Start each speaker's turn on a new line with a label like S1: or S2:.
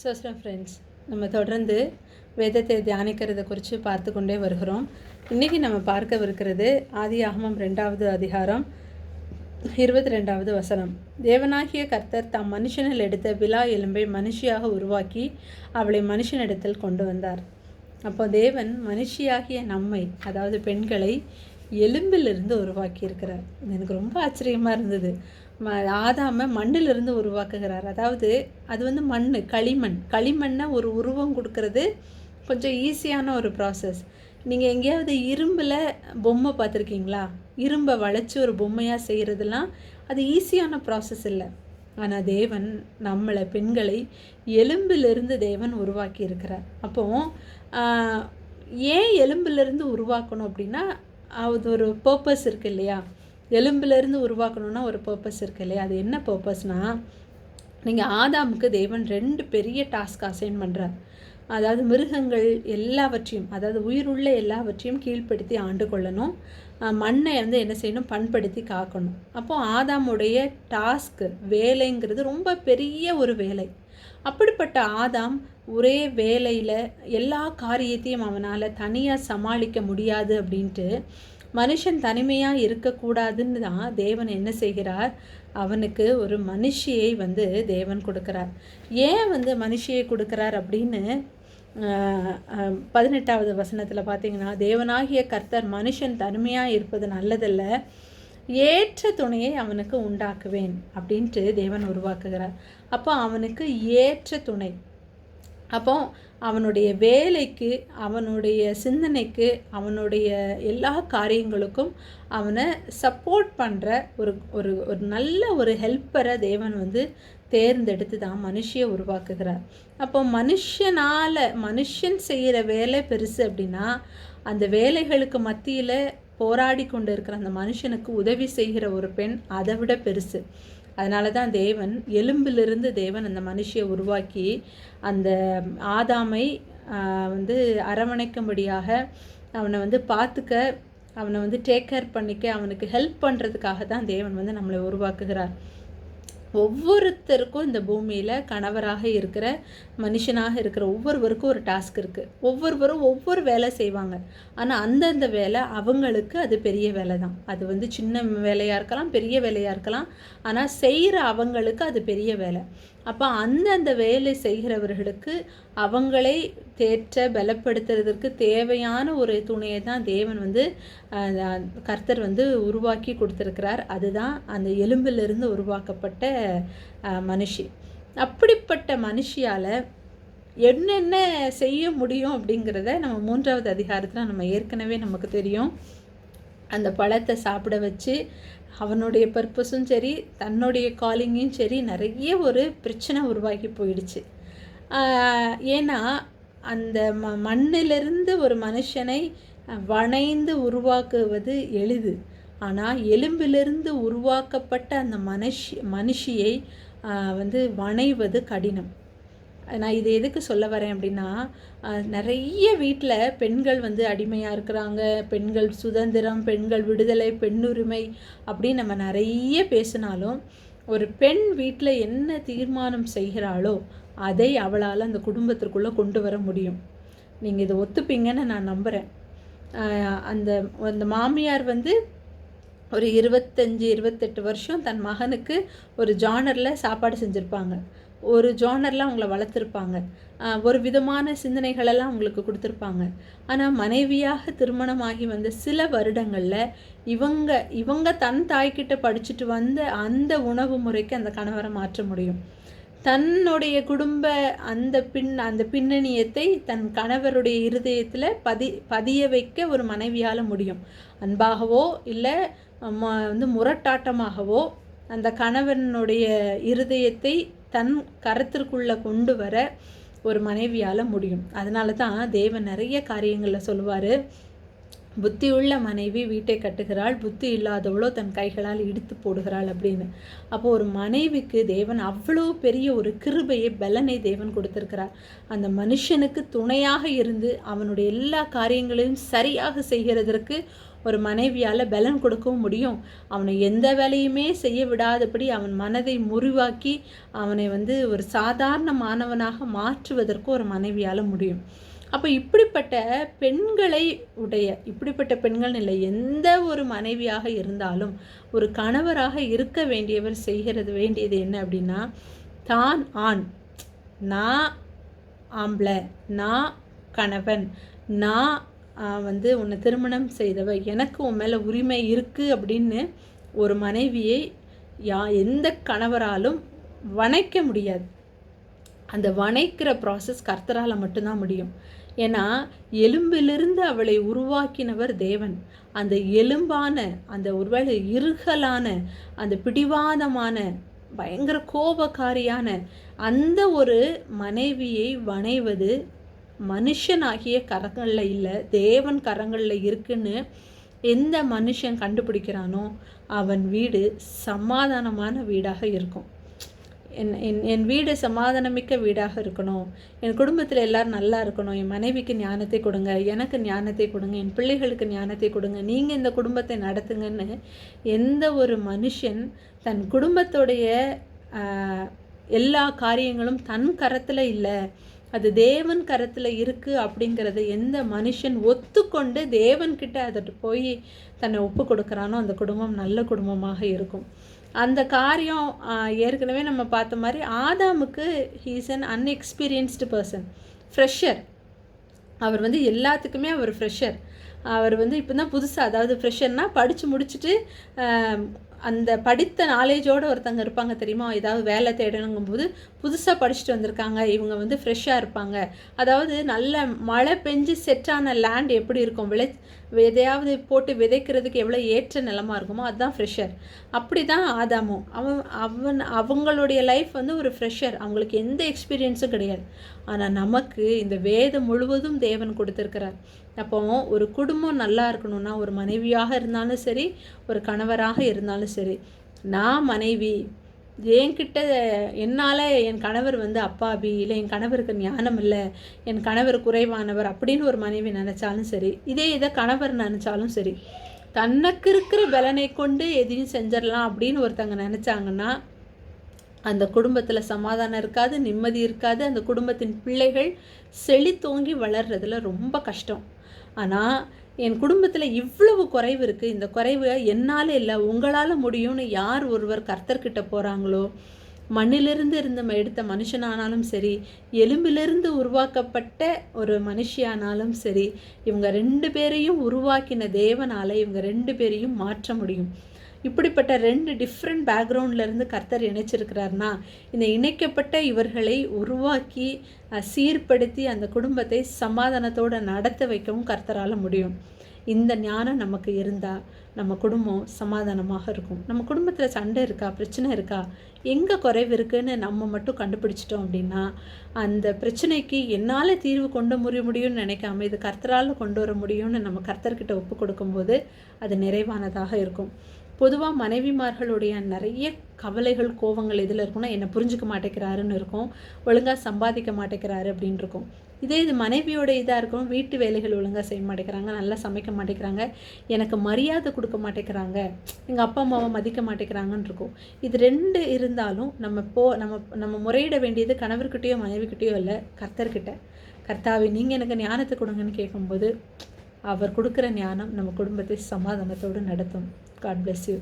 S1: சோஸ்ரா friends நம்ம தொடர்ந்து வேதத்தை தியானிக்கிறத குறித்து பார்த்து கொண்டே வருகிறோம். இன்றைக்கி நம்ம பார்க்கவிருக்கிறது ஆதி ஆகமம் ரெண்டாவது அதிகாரம் இருபத்தி ரெண்டாவது வசனம். தேவனாகிய கர்த்தர் தாம் மனுஷனில் எடுத்த விழா எலும்பை மனுஷியாக உருவாக்கி அவளை மனுஷனிடத்தில் கொண்டு வந்தார். அப்போ தேவன் மனுஷியாகிய நம்மை அதாவது பெண்களை எலும்பிலிருந்து உருவாக்கி இருக்கிறார் எனக்கு ரொம்ப ஆச்சரியமாக இருந்தது. ம ஆதாம மண்ணிலிருந்து உருவாக்குகிறார். அதாவது அது வந்து மண் களிமண். களிமண்ணை ஒரு உருவம் கொடுக்கறது கொஞ்சம் ஈஸியான ஒரு ப்ராசஸ் நீங்கள் எங்கேயாவது இரும்பில் பொம்மை பார்த்துருக்கீங்களா? இரும்பை வளைச்சி ஒரு பொம்மையாக செய்கிறதுலாம் அது ஈஸியான ப்ராசஸ் இல்லை. ஆனால் தேவன் நம்மளை பெண்களை எலும்பிலிருந்து தேவன் உருவாக்கி இருக்கிறார் அப்போ ஏன் எலும்பிலிருந்து உருவாக்கணும் அப்படின்னா அது ஒரு பர்பஸ் இருக்குது இல்லையா? எலும்பிலேருந்து உருவாக்கணும்னா ஒரு பர்பஸ் இருக்கு இல்லையா? அது என்ன பர்பஸ்னால் நீங்கள் ஆதாமுக்கு தேவன் ரெண்டு பெரிய டாஸ்க் அசைன் பண்ணுறார் அதாவது மிருகங்கள் எல்லாவற்றையும் அதாவது உயிருள்ள எல்லாவற்றையும் கீழ்ப்படுத்தி ஆண்டு கொள்ளணும். மண்ணை வந்து என்ன செய்யணும்? பண்படுத்தி காக்கணும். அப்போ ஆதாமுடைய டாஸ்க்கு வேலைங்கிறது ரொம்ப பெரிய ஒரு வேலை. அப்படிப்பட்ட ஆதாம் ஒரே வேலையில் எல்லா காரியத்தையும் அவனால் தனியாக சமாளிக்க முடியாது அப்படின்ட்டு மனுஷன் தனிமையாக இருக்கக்கூடாதுன்னு தான் தேவன் என்ன செய்கிறார்? அவனுக்கு ஒரு மனுஷியை வந்து தேவன் கொடுக்கிறார். ஏன் வந்து மனுஷியை கொடுக்கிறார் அப்படின்னு பதினெட்டாவது வசனத்தில் பார்த்தீங்கன்னா தேவனாகிய கர்த்தர் மனுஷன் தனிமையாக இருப்பது நல்லதல்ல ஏற்ற துணையை அவனுக்கு உண்டாக்குவேன் அப்படின்ட்டு தேவன் உருவாக்குகிறார். அப்போ அவனுக்கு ஏற்ற துணை அப்போ அவனுடைய வேலைக்கு அவனுடைய சிந்தனைக்கு அவனுடைய எல்லா காரியங்களுக்கும் அவனை சப்போர்ட் பண்ணுற ஒரு ஒரு ஒரு நல்ல ஒரு ஹெல்ப்பரை தேவன் வந்து தேர்ந்தெடுத்து தான் மனுஷியை உருவாக்குகிறார். அப்போ மனுஷனால் மனுஷன் செய்கிற வேலை பெருசு அப்படின்னா அந்த வேலைகளுக்கு மத்தியில் போராடி கொண்டு இருக்கிற அந்த மனுஷனுக்கு உதவி செய்கிற ஒரு பெண் அதை விட பெருசு. அதனால தான் தேவன் எலும்பிலிருந்து தேவன் அந்த மனுஷியை உருவாக்கி அந்த ஆதாமை வந்து அரவணைக்கும்படியாக அவனை வந்து பார்த்துக்க அவனை வந்து டேக் கேர் பண்ணிக்க அவனுக்கு ஹெல்ப் பண்ணுறதுக்காக தான் தேவன் வந்து நம்மளை உருவாக்குகிறார். ஒவ்வொருத்தருக்கும் இந்த பூமியில் கணவராக இருக்கிற மனுஷனாக இருக்கிற ஒவ்வொருவருக்கும் ஒரு டாஸ்க் இருக்குது ஒவ்வொருவரும் ஒவ்வொரு வேலை செய்வாங்க. ஆனால் அந்தந்த வேலை அவங்களுக்கு அது பெரிய வேலை தான் அது வந்து சின்ன வேலையாக இருக்கலாம் பெரிய வேலையாக இருக்கலாம். ஆனால் செய்கிற அவங்களுக்கு அது பெரிய வேலை. அப்போ அந்தந்த வேலை செய்கிறவர்களுக்கு அவங்களை தேற்ற பலப்படுத்துறதற்கு தேவையான ஒரு துணையை தான் தேவன் வந்து கர்த்தர் வந்து உருவாக்கி கொடுத்துருக்கிறார். அதுதான் அந்த எலும்பிலிருந்து உருவாக்கப்பட்ட மனுஷி. அப்படிப்பட்ட மனுஷியால் என்னென்ன செய்ய முடியும் அப்படிங்கிறத நம்ம மூன்றாவது அதிகாரத்தில் நம்ம ஏற்கனவே நமக்கு தெரியும். அந்த பழத்தை சாப்பிட வச்சு அவனுடைய பர்பஸும் சரி தன்னுடைய காலிங்கும் சரி நிறைய ஒரு பிரச்சனை உருவாகி போயிடுச்சு. ஏன்னா அந்த ம மண்ணிலிருந்து ஒரு மனுஷனை வணைந்து உருவாக்குவது எளிது. ஆனால் எலும்பிலிருந்து உருவாக்கப்பட்ட அந்த மனுஷி மனுஷியை வந்து வணைவது கடினம். நான் இது எதுக்கு சொல்ல வரேன் அப்படின்னா நிறைய வீட்டில் பெண்கள் வந்து அடிமையாக இருக்கிறாங்க. பெண்கள் சுதந்திரம் பெண்கள் விடுதலை பெண்ணுரிமை அப்படின்னு நம்ம நிறைய பேசினாலும் ஒரு பெண் வீட்டில் என்ன தீர்மானம் செய்கிறாளோ அதை அவளால் அந்த குடும்பத்திற்குள்ளே கொண்டு வர முடியும். நீங்கள் இதை ஒத்துப்பீங்கன்னு நான் நம்புகிறேன் அந்த அந்த மாமியார் வந்து ஒரு இருபத்தஞ்சி இருபத்தெட்டு வருஷம் தன் மகனுக்கு ஒரு ஜானரில் சாப்பாடு செஞ்சுருப்பாங்க. ஒரு ஜானரில் அவங்கள வளர்த்துருப்பாங்க. ஒரு விதமான சிந்தனைகளெல்லாம் அவங்களுக்கு கொடுத்துருப்பாங்க. ஆனால் மனைவியாக திருமணமாகி வந்த சில வருடங்களில் இவங்க இவங்க தன் தாய்கிட்ட படிச்சுட்டு வந்த அந்த உணவு முறைக்கு அந்த கணவரை மாற்ற முடியும். தன்னுடைய குடும்ப அந்த பின் அந்த பின்னணியத்தை தன் கணவருடைய இருதயத்தில் பதி பதிய வைக்க ஒரு மனைவியால் முடியும். அன்பாகவோ இல்லை வந்து முரட்டாட்டமாகவோ அந்த கணவனுடைய இருதயத்தை தன் கருத்திற்குள்ளே கொண்டு வர ஒரு மனைவியால் முடியும். அதனால தான் தேவன் நிறைய காரியங்களில் சொல்லுவார். புத்தியுள்ள மனைவி வீட்டை கட்டுகிறாள். புத்தி இல்லாதவளோ தன் கைகளால் இடித்து போடுகிறாள் அப்படின்னு. அப்போ ஒரு மனைவிக்கு தேவன் அவ்வளோ பெரிய ஒரு கிருபையை பலனை தேவன் கொடுத்திருக்கிறார். அந்த மனுஷனுக்கு துணையாக இருந்து அவனுடைய எல்லா காரியங்களையும் சரியாக செய்கிறதற்கு ஒரு மனைவியால் பலன் கொடுக்கவும் முடியும். அவனை எந்த வேலையுமே செய்ய விடாதபடி அவன் மனதை முறிவாக்கி அவனை வந்து ஒரு சாதாரண மாணவனாக மாற்றுவதற்கு ஒரு மனைவியால் முடியும். அப்போ இப்படிப்பட்ட பெண்களை உடைய இப்படிப்பட்ட பெண்கள் இல்லை எந்த ஒரு மனைவியாக இருந்தாலும் ஒரு கணவராக இருக்க வேண்டியவர் செய்கிறது வேண்டியது என்ன அப்படின்னா தான் ஆண் நான் ஆம்பளை நான் கணவன் நான் வந்து உன்னை திருமணம் செய்தவ எனக்கு உன் மேலே உரிமை இருக்குது அப்படின்னு ஒரு மனைவியை யா எந்த கணவராலும் வணைக்க முடியாது. அந்த வணைக்கிற ப்ராசஸ் கர்த்தரால் மட்டும்தான் முடியும். ஏன்னா எலும்பிலிருந்து அவளை உருவாக்கினவர் தேவன். அந்த எலும்பான அந்த ஒருவேளை இருகலான அந்த பிடிவாதமான பயங்கர கோபக்காரியான அந்த ஒரு மனைவியை வணைவது மனுஷனாகிய கரங்களில் இல்லை தேவன் கரங்களில் இருக்குன்னு எந்த மனுஷன் கண்டுபிடிக்கிறானோ அவன் வீடு சமாதானமான வீடாக இருக்கும். என் என் என் வீடு சமாதானமிக்க வீடாக இருக்கணும். என் குடும்பத்தில் எல்லோரும் நல்லா இருக்கணும். என் மனைவிக்கு ஞானத்தை கொடுங்க எனக்கு ஞானத்தை கொடுங்க என் பிள்ளைகளுக்கு ஞானத்தை கொடுங்க நீங்கள் இந்த குடும்பத்தை நடத்துங்கன்னு எந்த ஒரு மனுஷன் தன் குடும்பத்துடைய எல்லா காரியங்களும் தன் கரத்தில் இல்லை. அது தேவன் கரத்தில் இருக்குது அப்படிங்கிறத எந்த மனுஷன் ஒத்துக்கொண்டு தேவன்கிட்ட அதை போய் தன்னை ஒப்பு கொடுக்குறானோ அந்த குடும்பம் நல்ல குடும்பமாக இருக்கும். அந்த காரியம் ஏற்கனவே நம்ம பார்த்த மாதிரி ஆதாமுக்கு he's an inexperienced person fresher அவர் வந்து எல்லாத்துக்குமே அவர் ஃப்ரெஷர் அவர் வந்து இப்போ தான் புதுசாக அதாவது ஃப்ரெஷர்னால் படித்து முடிச்சுட்டு அந்த படித்த நாலேஜோடு ஒருத்தங்க இருப்பாங்க தெரியுமா? ஏதாவது வேலை தேடணுங்கும்போது புதுசாக படிச்சுட்டு வந்திருக்காங்க. இவங்க வந்து ஃப்ரெஷ்ஷாக இருப்பாங்க. அதாவது நல்ல மழை பெஞ்சு செட்டான லேண்ட் எப்படி இருக்கும்? விளை எதையாவது போட்டு விதைக்கிறதுக்கு எவ்வளோ ஏற்ற நிலமாக இருக்குமோ அதுதான் ஃப்ரெஷர் அப்படி தான் ஆதாமும். அவன் அவன் அவங்களுடைய லைஃப் வந்து ஒரு ஃப்ரெஷர் அவங்களுக்கு எந்த எக்ஸ்பீரியன்ஸும் கிடையாது. ஆனால் நமக்கு இந்த வேதம் முழுவதும் தேவன் கொடுத்துருக்கிறார். அப்போ ஒரு குடும்பம் நல்லா இருக்கணும்னா ஒரு மனைவியாக இருந்தாலும் சரி ஒரு கணவராக இருந்தாலும் சரி நான் மனைவி என்கிட்ட என்னால் என் கணவர் வந்து அப்பாவி இல்லை என் கணவருக்கு ஞானம் இல்லை என் கணவர் குறைவானவர் அப்படின்னு ஒரு மனைவி நினச்சாலும் சரி இதே இதை கணவர் நினச்சாலும் சரி தனக்கு இருக்கிற பலனை கொண்டு எதையும் செஞ்சிடலாம் அப்படின்னு ஒருத்தங்க நினச்சாங்கன்னா அந்த குடும்பத்தில் சமாதானம் இருக்காது நிம்மதி இருக்காது அந்த குடும்பத்தின் பிள்ளைகள் செழித்தோங்கி வளர்றதுல ரொம்ப கஷ்டம். ஆனால் என் குடும்பத்தில் இவ்வளவு குறைவு இருக்குது இந்த குறைவு என்னால் இல்லை. உங்களால் முடியும்னு யார் ஒருவர் கர்த்தர்கிட்ட போகிறாங்களோ மண்ணிலிருந்து இருந்து எடுத்த மனுஷனானாலும் சரி எலும்பிலிருந்து உருவாக்கப்பட்ட ஒரு மனுஷியானாலும் சரி இவங்க ரெண்டு பேரையும் உருவாக்கின தேவனால் இவங்க ரெண்டு பேரையும் மாற்ற முடியும். இப்படிப்பட்ட ரெண்டு டிஃப்ரெண்ட் பேக்ரவுண்ட்லேருந்து கர்த்தர் இணைச்சிருக்கிறார்னா இந்த இணைக்கப்பட்ட இவர்களை உருவாக்கி சீர்படுத்தி அந்த குடும்பத்தை சமாதானத்தோடு நடத்த வைக்கவும் கர்த்தரால் முடியும். இந்த ஞானம் நமக்கு இருந்தால் நம்ம குடும்பம் சமாதானமாக இருக்கும். நம்ம குடும்பத்தில் சண்டை இருக்கா பிரச்சனை இருக்கா எங்கே குறைவு இருக்குன்னு நம்ம மட்டும் கண்டுபிடிச்சிட்டோம் அப்படின்னா அந்த பிரச்சனைக்கு என்னால் தீர்வு கொண்டு முறிய முடியும்னு நினைக்காம இது கர்த்தரால் கொண்டு வர முடியும்னு நம்ம கர்த்தர்கிட்ட ஒப்பு கொடுக்கும்போது அது நிறைவானதாக இருக்கும். பொதுவாக மனைவிமார்களுடைய நிறைய கவலைகள் கோவங்கள் எதில் இருக்கும்னா என்னை புரிஞ்சுக்க மாட்டேங்கிறாருன்னு இருக்கும். ஒழுங்காக சம்பாதிக்க மாட்டேங்கிறாரு அப்படின்னு இருக்கும். இதே இது மனைவியோட இதாக இருக்கும். வீட்டு வேலைகள் ஒழுங்காக செய்ய மாட்டேங்கிறாங்க. நல்லா சமைக்க மாட்டேங்கிறாங்க. எனக்கு மரியாதை கொடுக்க மாட்டேங்கிறாங்க. எங்கள் அப்பா அம்மாவை மதிக்க மாட்டேங்கிறாங்கன்னு இருக்கும். இது ரெண்டு இருந்தாலும் நம்ம போ நம்ம நம்ம முறையிட வேண்டியது கணவர்கிட்டயோ மனைவிக்கிட்டேயோ இல்லை கர்த்தர்கிட்ட. கர்த்தாவை நீங்கள் எனக்கு ஞானத்தை கொடுங்கன்னு கேட்கும்போது அவர் கொடுக்குற ஞானம் நம்ம குடும்பத்தை சமாதானத்தோடு நடத்தும். God bless you